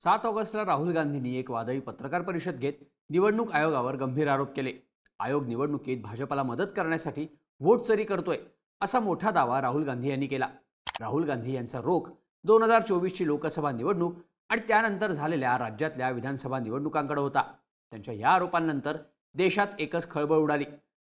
सात ऑगस्टला राहुल गांधींनी एक वादळी पत्रकार परिषद घेत निवडणूक आयोगावर गंभीर आरोप केले. आयोग निवडणुकीत भाजपला मदत करण्यासाठी वोट चोरी करतोय असा मोठा दावा राहुल गांधी यांनी केला. राहुल गांधी यांचा रोख दोन हजार चोवीसची लोकसभा निवडणूक आणि त्यानंतर झालेल्या राज्यातल्या विधानसभा निवडणुकांकडे होता. त्यांच्या या आरोपांनंतर देशात एकच खळबळ उडाली.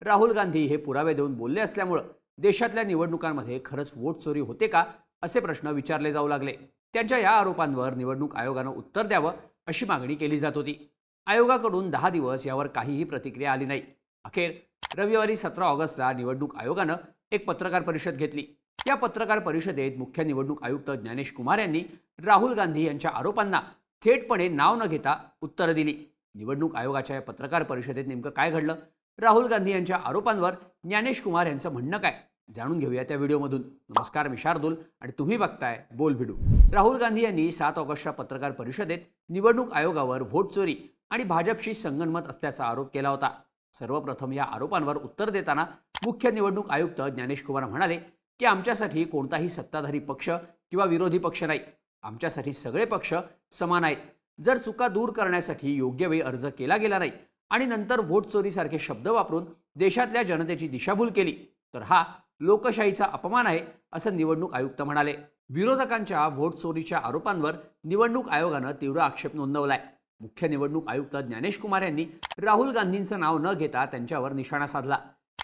राहुल गांधी हे पुरावे देऊन बोलले असल्यामुळं देशातल्या निवडणुकांमध्ये खरंच वोट चोरी होते का असे प्रश्न विचारले जाऊ लागले. त्यांच्या या आरोपांवर निवडणूक आयोगानं उत्तर द्यावं अशी मागणी केली जात होती. आयोगाकडून दहा दिवस यावर काहीही प्रतिक्रिया आली नाही. अखेर रविवारी सतरा ऑगस्टला निवडणूक आयोगानं एक पत्रकार परिषद घेतली. या पत्रकार परिषदेत मुख्य निवडणूक आयुक्त ज्ञानेश कुमार यांनी राहुल गांधी यांच्या आरोपांना थेटपणे नाव न घेता उत्तरं दिली. निवडणूक आयोगाच्या या पत्रकार परिषदेत नेमकं काय घडलं? राहुल गांधी यांच्या आरोपांवर ज्ञानेश कुमार यांचं म्हणणं काय? जाणून घेऊया त्या व्हिडिओमधून. नमस्कार मी शार्दूल आणि तुम्ही बघताय बोल भिडू. राहुल गांधी यांनी सात ऑगस्टच्या पत्रकार परिषदेत निवडणूक आयोगावर व्होट चोरी आणि भाजपशी संगनमत असल्याचा आरोप केला होता. सर्वप्रथम या आरोपांवर उत्तर देताना मुख्य निवडणूक आयुक्त ज्ञानेश कुमार म्हणाले की आमच्यासाठी कोणताही सत्ताधारी पक्ष किंवा विरोधी पक्ष नाही. आमच्यासाठी सगळे पक्ष समान आहेत. जर चुका दूर करण्यासाठी योग्य वेळी अर्ज केला गेला नाही आणि नंतर व्होट चोरीसारखे शब्द वापरून देशातल्या जनतेची दिशाभूल केली तर हा लोकशाहीचा अपमान आहे असं निवडणूक आयुक्त म्हणाले. विरोधकांच्या व्होट चोरीच्या आरोपांवर निवडणूक आयोगानं तीव्र आक्षेप नोंदवलाय. मुख्य निवडणूक आयुक्त ज्ञानेश कुमार यांनी राहुल गांधींचं नाव न घेता त्यांच्यावर निशाणा साधला.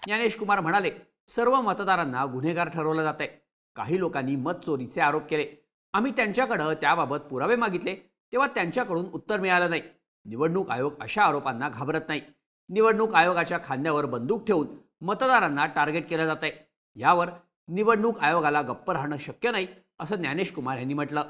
ज्ञानेश कुमार म्हणाले सर्व मतदारांना गुन्हेगार ठरवलं जात आहे काही लोकांनी मत चोरीचे आरोप केले. आम्ही त्यांच्याकडं त्याबाबत पुरावे मागितले तेव्हा त्यांच्याकडून उत्तर मिळालं नाही. निवडणूक आयोग अशा आरोपांना घाबरत नाही. निवडणूक आयोगाच्या खांद्यावर बंदूक ठेवून मतदारांना टार्गेट केलं जात आहे यावर निवडणूक आयोगाला गप्प राहणं शक्य नाही असं ज्ञानेश कुमार यांनी म्हटलं.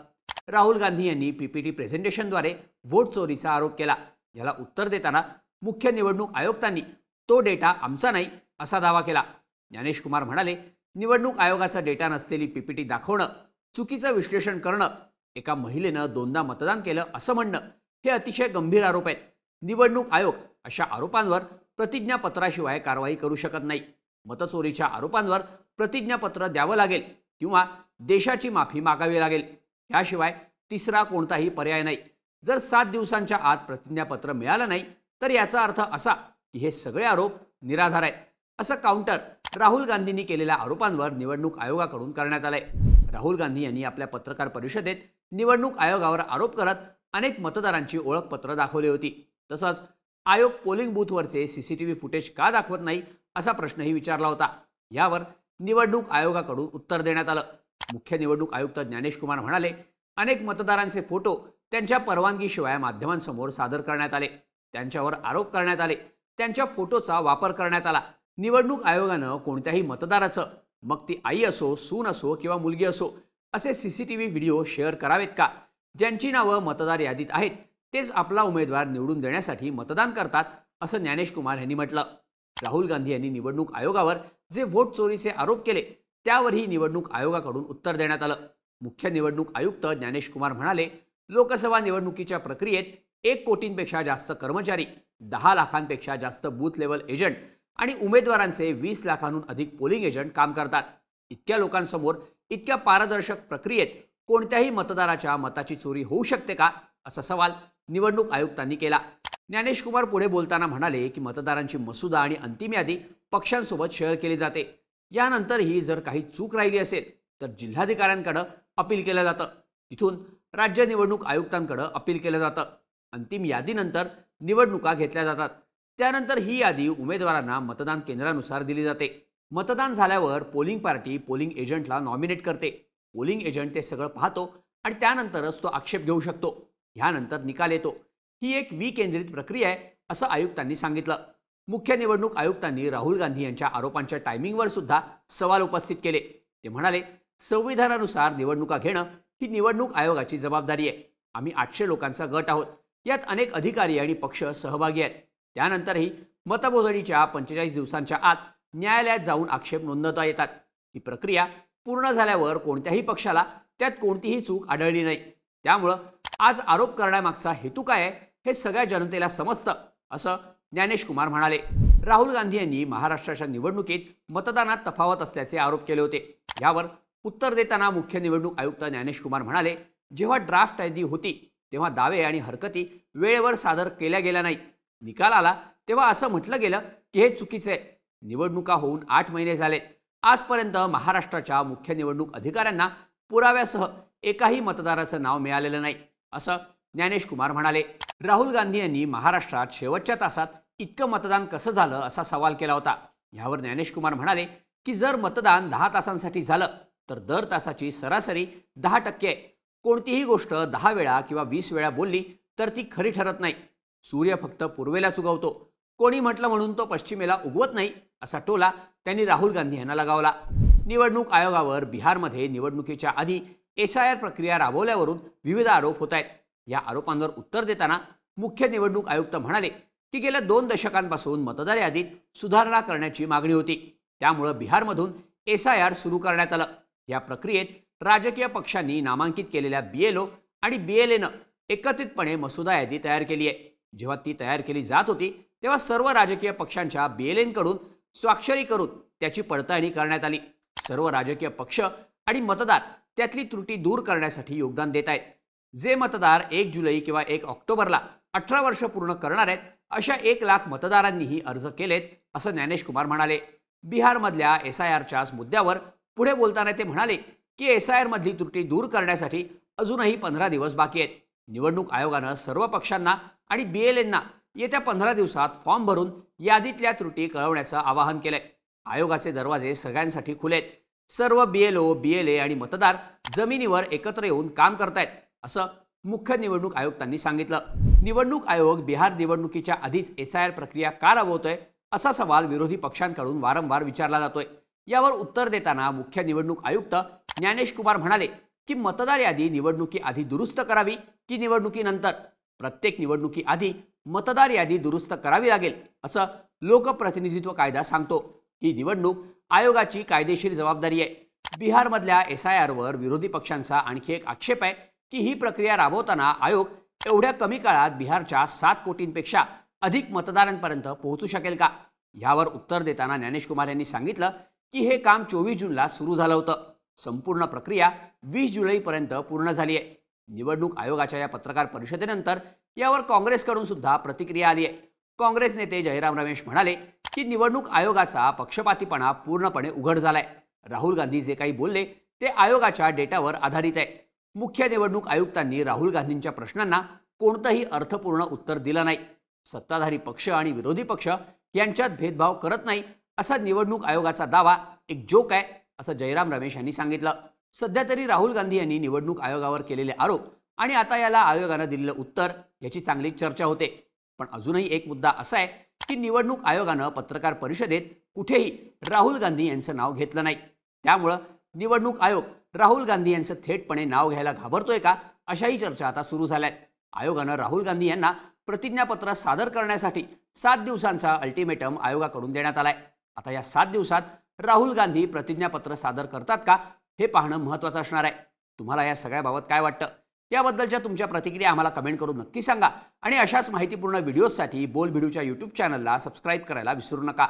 राहुल गांधी यांनी पीपीटी प्रेझेंटेशनद्वारे व्होट चोरीचा आरोप केला. याला उत्तर देताना मुख्य निवडणूक आयुक्तांनी तो डेटा आमचा नाही असा दावा केला. ज्ञानेश कुमार म्हणाले निवडणूक आयोगाचा डेटा नसलेली पीपीटी दाखवणं चुकीचं विश्लेषण करणं एका महिलेनं दोनदा मतदान केलं असं म्हणणं हे अतिशय गंभीर आरोप आहेत. निवडणूक आयोग अशा आरोपांवर प्रतिज्ञापत्राशिवाय कारवाई करू शकत नाही. मतचोरीच्या आरोपांवर प्रतिज्ञापत्र द्यावं लागेल किंवा देशाची माफी मागावी लागेल. याशिवाय तिसरा कोणताही पर्याय नाही. जर सात दिवसांच्या आत प्रतिज्ञापत्र मिळालं नाही तर याचा अर्थ असा की हे सगळे आरोप निराधार आहेत. असं काउंटर राहुल गांधींनी केलेल्या आरोपांवर निवडणूक आयोगाकडून करण्यात आलंय. राहुल गांधी यांनी आपल्या पत्रकार परिषदेत निवडणूक आयोगावर आरोप करत अनेक मतदारांची ओळखपत्र दाखवली होती. तसंच आयोग पोलिंग बूथवरचे सीसीटीव्ही फुटेज का दाखवत नाही असा प्रश्नही विचारला होता. यावर निवडणूक आयोगाकडून उत्तर देण्यात आलं. मुख्य निवडणूक आयुक्त ज्ञानेश कुमार म्हणाले अनेक मतदारांचे फोटो त्यांच्या परवानगीशिवाय माध्यमांसमोर सादर करण्यात आले. त्यांच्यावर आरोप करण्यात आले. त्यांच्या फोटोचा वापर करण्यात आला. निवडणूक आयोगानं कोणत्याही मतदाराचं मग ती आई असो सून असो किंवा मुलगी असो असे सीसीटीव्ही व्हिडिओ शेअर करावेत का? ज्यांची नावं मतदार यादीत आहेत तेच आपला उमेदवार निवडून देण्यासाठी मतदान करतात असं ज्ञानेश कुमार यांनी म्हटलं. राहुल गांधी यांनी निवडणूक आयोगावर जे व्होट चोरीचे आरोप केले त्यावरही निवडणूक आयोगाकडून उत्तर देण्यात आलं. मुख्य निवडणूक आयुक्त ज्ञानेश कुमार म्हणाले लोकसभा निवडणुकीच्या प्रक्रियेत एक कोटींपेक्षा जास्त कर्मचारी दहा लाखांपेक्षा जास्त बूथ लेवल एजंट आणि उमेदवारांचे वीस लाखांहून अधिक पोलिंग एजंट काम करतात. इतक्या लोकांसमोर इतक्या पारदर्शक प्रक्रियेत कोणत्याही मतदाराच्या मताची चोरी होऊ शकते का? असा सवाल निवडणूक आयुक्तांनी केला. ज्ञानेश कुमार पुढे बोलताना म्हणाले की मतदारांची मसुदा आणि अंतिम यादी पक्षांसोबत शेअर केली जाते. यानंतरही जर काही चूक राहिली असेल तर जिल्हाधिकाऱ्यांकडं अपील केलं जातं. तिथून राज्य निवडणूक आयुक्तांकडं अपील केलं जातं. अंतिम यादीनंतर निवडणुका घेतल्या जातात. त्यानंतर ही यादी उमेदवारांना मतदान केंद्रानुसार दिली जाते. मतदान झाल्यावर पोलिंग पार्टी पोलिंग एजंटला नॉमिनेट करते. पोलिंग एजंट ते सगळं पाहतो आणि त्यानंतरच तो आक्षेप घेऊ शकतो. ह्यानंतर निकाल येतो. ही एक विकेंद्रित प्रक्रिया आहे असं आयुक्तांनी सांगितलं. मुख्य निवडणूक आयुक्तांनी राहुल गांधी यांच्या आरोपांच्या टायमिंगवर सुद्धा सवाल उपस्थित केले. ते म्हणाले संविधानानुसार निवडणुका घेणं ही निवडणूक आयोगाची जबाबदारी आहे. आम्ही आठशे लोकांचा गट आहोत. यात अनेक अधिकारी आणि पक्ष सहभागी आहेत. त्यानंतरही मतमोजणीच्या पंचेचाळीस दिवसांच्या आत न्यायालयात जाऊन आक्षेप नोंदवता येतात. ही प्रक्रिया पूर्ण झाल्यावर कोणत्याही पक्षाला त्यात कोणतीही चूक आढळली नाही. त्यामुळं आज आरोप करण्यामागचा हेतू काय आहे हे सगळ्या जनतेला समजतं असं ज्ञानेश कुमार म्हणाले. राहुल गांधी यांनी महाराष्ट्राच्या निवडणुकीत मतदानात तफावत असल्याचे आरोप केले होते. यावर उत्तर देताना मुख्य निवडणूक आयुक्त ज्ञानेश कुमार म्हणाले जेव्हा ड्राफ्ट यादी होती तेव्हा दावे आणि हरकती वेळेवर सादर केल्या गेल्या नाहीत. निकाल आला तेव्हा असं म्हटलं गेलं की हे चुकीचं आहे. निवडणुका होऊन आठ महिने झाले. आजपर्यंत महाराष्ट्राच्या मुख्य निवडणूक अधिकाऱ्यांना पुराव्यासह एकाही मतदाराचं नाव मिळालेलं नाही. असं ज्ञानेश कुमार म्हणाले राहुल गांधी यांनी महाराष्ट्रात शेवटच्या तासात इतकं मतदान कसं झालं असा सवाल केला होता. यावर ज्ञानेश कुमार म्हणाले की जर मतदान दहा तासांसाठी झालं तर दर तासाची सरासरी दहा टक्के आहे. कोणतीही गोष्ट दहा वेळा किंवा वीस वेळा बोलली तर ती खरी ठरत नाही. सूर्य फक्त पूर्वेलाच उगवतो. कोणी म्हटलं म्हणून तो पश्चिमेला उगवत नाही असा टोला त्यांनी राहुल गांधी यांना लगावला. निवडणूक आयोगावर बिहारमध्ये निवडणुकीच्या आधी एस आय आर प्रक्रिया राबवल्यावरून विविध आरोप होत आहेत. या आरोपांवर उत्तर देताना मुख्य निवडणूक आयुक्त म्हणाले की गेल्या दोन दशकांपासून मतदार यादीत सुधारणा करण्याची मागणी होती. त्यामुळं बिहारमधून एस आय आर सुरू करण्यात आलं. या प्रक्रियेत राजकीय पक्षांनी नामांकित केलेल्या बीएलओ आणि बीएलएनं एकत्रितपणे मसुदा यादी तयार केली आहे. जेव्हा ती तयार केली जात होती तेव्हा सर्व राजकीय पक्षांच्या बीएलएनकडून स्वाक्षरी करून त्याची पडताळणी करण्यात आली. सर्व राजकीय पक्ष आणि मतदार त्यातली त्रुटी दूर करण्यासाठी योगदान देत आहेत. जे मतदार एक जुलै किंवा एक ऑक्टोबरला अठरा वर्ष पूर्ण करणार आहेत अशा एक लाख मतदारांनीही अर्ज केलेत असं ज्ञानेश कुमार म्हणाले. बिहारमधल्या एस आय आरच्याच मुद्द्यावर पुढे बोलताना ते म्हणाले की एस आय आरमधली त्रुटी दूर करण्यासाठी अजूनही पंधरा दिवस बाकी आहेत. निवडणूक आयोगानं सर्व पक्षांना आणि बी एल एनना येत्या पंधरा दिवसात फॉर्म भरून यादीतल्या त्रुटी कळवण्याचं आवाहन केलंय. आयोगाचे दरवाजे सगळ्यांसाठी खुले आहेत सर्व बी L O B L A आणि मतदार जमिनीवर एकत्र येऊन काम करतायत. असं मुख्य निवडणूक आयुक्तांनी सांगितलं. निवडणूक आयोग बिहार निवडणुकीच्या आधीच एस आय आर प्रक्रिया का राबवतोय? असा सवाल विरोधी पक्षांकडून वारंवार विचारला जातोय. यावर उत्तर देताना मुख्य निवडणूक आयुक्त ज्ञानेश कुमार म्हणाले की मतदार यादी निवडणुकीआधी दुरुस्त करावी की निवडणुकीनंतर? प्रत्येक निवडणुकीआधी मतदार यादी दुरुस्त करावी लागेल असं लोकप्रतिनिधित्व कायदा सांगतो. ही निवडणूक आयोगाची कायदेशीर जबाबदारी आहे. बिहारमधल्या एस आय आरवर विरोधी पक्षांचा आणखी एक आक्षेप आहे. की ही प्रक्रिया राबवताना आयोग एवढ्या कमी काळात बिहारच्या सात कोटींपेक्षा अधिक मतदारांपर्यंत पोहोचू शकेल का? यावर उत्तर देताना ज्ञानेश कुमार यांनी सांगितलं की हे काम चोवीस जूनला सुरू झालं होतं. संपूर्ण प्रक्रिया वीस जुलैपर्यंत पूर्ण झाली आहे निवडणूक आयोगाच्या या पत्रकार परिषदेनंतर यावर काँग्रेसकडून सुद्धा प्रतिक्रिया आली आहे काँग्रेस नेते जयराम रमेश म्हणाले की निवडणूक आयोगाचा पक्षपातीपणा पूर्णपणे उघड झालाय. राहुल गांधी जे काही बोलले ते आयोगाच्या डेटावर आधारित आहे. मुख्य निवडणूक आयुक्तांनी राहुल गांधींच्या प्रश्नांना कोणतंही अर्थपूर्ण उत्तर दिलं नाही. सत्ताधारी पक्ष आणि विरोधी पक्ष यांच्यात भेदभाव करत नाही असा निवडणूक आयोगाचा दावा एक जोक आहे असं जयराम रमेश यांनी सांगितलं. सध्या तरी राहुल गांधी यांनी निवडणूक आयोगावर केलेले आरोप आणि आता याला आयोगानं दिलेलं उत्तर याची चांगली चर्चा होते. पण अजूनही एक मुद्दा असा आहे की निवडणूक आयोगानं पत्रकार परिषदेत कुठेही राहुल गांधी यांचं नाव घेतलं नाही. त्यामुळं निवडणूक आयोग राहुल गांधी यांचं थेटपणे नाव घ्यायला घाबरतोय का? अशाही चर्चा आता सुरू झाल्या आहेत. आयोगानं राहुल गांधी यांना प्रतिज्ञापत्र सादर करण्यासाठी सात दिवसांचा अल्टिमेटम आयोगाकडून देण्यात आलाय. आता या सात दिवसात राहुल गांधी प्रतिज्ञापत्र सादर करतात का? हे पाहणं महत्त्वाचं असणार आहे. तुम्हाला या सगळ्याबाबत काय वाटतं? याबद्दलच्या तुमच्या प्रतिक्रिया आम्हाला कमेंट करून नक्की सांगा. आणि अशाच माहितीपूर्ण व्हिडिओजसाठी बोल व्हिडिओच्या यूट्यूब चॅनलला सबस्क्राईब करायला विसरू नका.